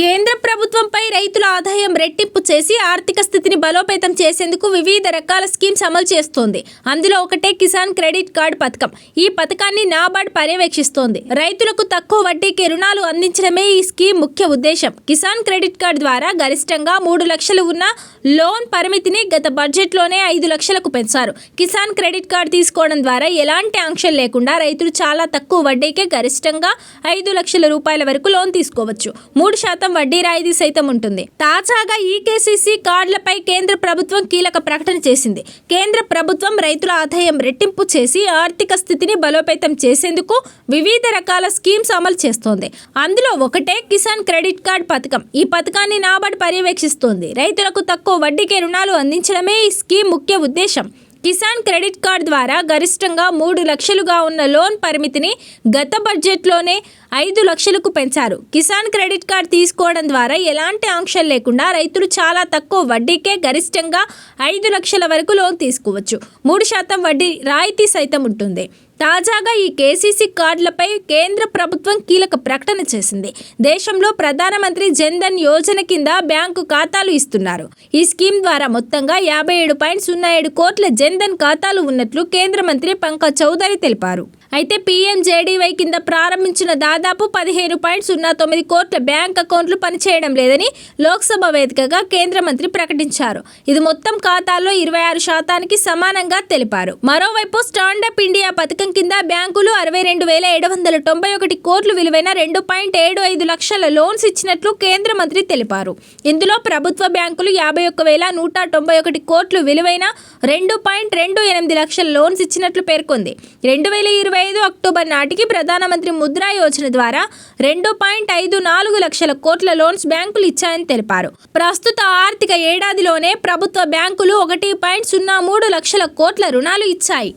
కేంద్ర ప్రభుత్వంపై రైతుల ఆదాయం రెట్టింపు చేసి ఆర్థిక స్థితిని బలోపేతం చేసేందుకు వివిధ రకాల స్కీమ్స్ అమలు చేస్తోంది. అందులో ఒకటే కిసాన్ క్రెడిట్ కార్డ్ పథకం. ఈ పథకాన్ని నాబార్డ్ పర్యవేక్షిస్తోంది. రైతులకు తక్కువ వడ్డీకి రుణాలు అందించడమే ఈ స్కీమ్ ముఖ్య ఉద్దేశం. కిసాన్ క్రెడిట్ కార్డు ద్వారా గరిష్టంగా మూడు లక్షలు ఉన్న లోన్ పరిమితిని గత బడ్జెట్లోనే ఐదు లక్షలకు పెంచారు. కిసాన్ క్రెడిట్ కార్డు తీసుకోవడం ద్వారా ఎలాంటి ఆంక్షలు లేకుండా రైతులు చాలా తక్కువ వడ్డీకే గరిష్టంగా ఐదు లక్షల రూపాయల వరకు లోన్ తీసుకోవచ్చు. మూడు శాతం వడ్డీ రాయితీ సైతం ఉంటుంది. తాజాగా ఈ కేసీసీ కార్డులపై కేంద్ర ప్రభుత్వం కీలక ప్రకటన చేసింది. కేంద్ర ప్రభుత్వం రైతుల ఆదాయం రెట్టింపు చేసి ఆర్థిక స్థితిని బలోపేతం చేసేందుకు వివిధ రకాల స్కీమ్స్ అమలు చేస్తోంది. అందులో ఒకటే కిసాన్ క్రెడిట్ కార్డ్ పథకం. ఈ పథకాన్ని నాబార్డ్ పర్యవేక్షిస్తోంది. రైతులకు తక్కువ వడ్డీకే రుణాలు అందించడమే ఈ స్కీమ్ ముఖ్య ఉద్దేశం. కిసాన్ క్రెడిట్ కార్డ్ ద్వారా గరిష్టంగా మూడు లక్షలుగా ఉన్న లోన్ పరిమితిని గత బడ్జెట్లోనే ఐదు లక్షలకు పెంచారు. కిసాన్ క్రెడిట్ కార్డు తీసుకోవడం ద్వారా ఎలాంటి ఆంక్షలు లేకుండా రైతులు చాలా తక్కువ వడ్డీకే గరిష్టంగా ఐదు లక్షల వరకు లోన్ తీసుకోవచ్చు. మూడు శాతం వడ్డీ రాయితీ సైతం ఉంటుంది. తాజాగా ఈ కేసీసీ కార్డులపై కేంద్ర ప్రభుత్వం కీలక ప్రకటన చేసింది. దేశంలో ప్రధానమంత్రి జన్ధన్ యోజన కింద బ్యాంకు ఖాతాలు ఇస్తున్నారు. ఈ స్కీమ్ ద్వారా మొత్తంగా యాభై ఏడు పాయింట్ సున్నా ఏడు కోట్ల జన్ధన్ ఖాతాలు ఉన్నట్లు కేంద్ర మంత్రి పంకజ్ చౌదరి తెలిపారు. అయితే పీఎంజేడీవై కింద ప్రారంభించిన దాదాపు పదిహేను పాయింట్ సున్నా తొమ్మిది కోట్ల బ్యాంక్ అకౌంట్లు పనిచేయడం లేదని లోక్సభ వేదికగా కేంద్ర మంత్రి ప్రకటించారు. ఇది మొత్తం ఖాతాల్లో ఇరవై ఆరు శాతానికి సమానంగా తెలిపారు. మరోవైపు స్టాండప్ ఇండియా పథకం కింద బ్యాంకులు అరవై రెండు వేల ఏడు వందల తొంభై ఒకటి కోట్లు విలువైన రెండు పాయింట్ ఏడు ఐదు లక్షల లోన్స్ ఇచ్చినట్లు కేంద్ర మంత్రి తెలిపారు. ఇందులో ప్రభుత్వ బ్యాంకులు యాభై ఒక్క వేల నూట తొంభై ఒకటి కోట్లు విలువైన రెండు పాయింట్ రెండు ఎనిమిది లక్షల లోన్స్ ఇచ్చినట్లు పేర్కొంది. రెండు వేల ఇరవై ఇరవై ఐదు అక్టోబర్ నాటికి ప్రధానమంత్రి ముద్రా యోజన ద్వారా రెండు పాయింట్ ఐదు నాలుగు లక్షల కోట్ల లోన్స్ బ్యాంకులు ఇచ్చాయని తెలిపారు. ప్రస్తుత ఆర్థిక ఏడాదిలోనే ప్రభుత్వ బ్యాంకులు ఒకటి పాయింట్ సున్నా మూడు లక్షల కోట్ల రుణాలు ఇచ్చాయి.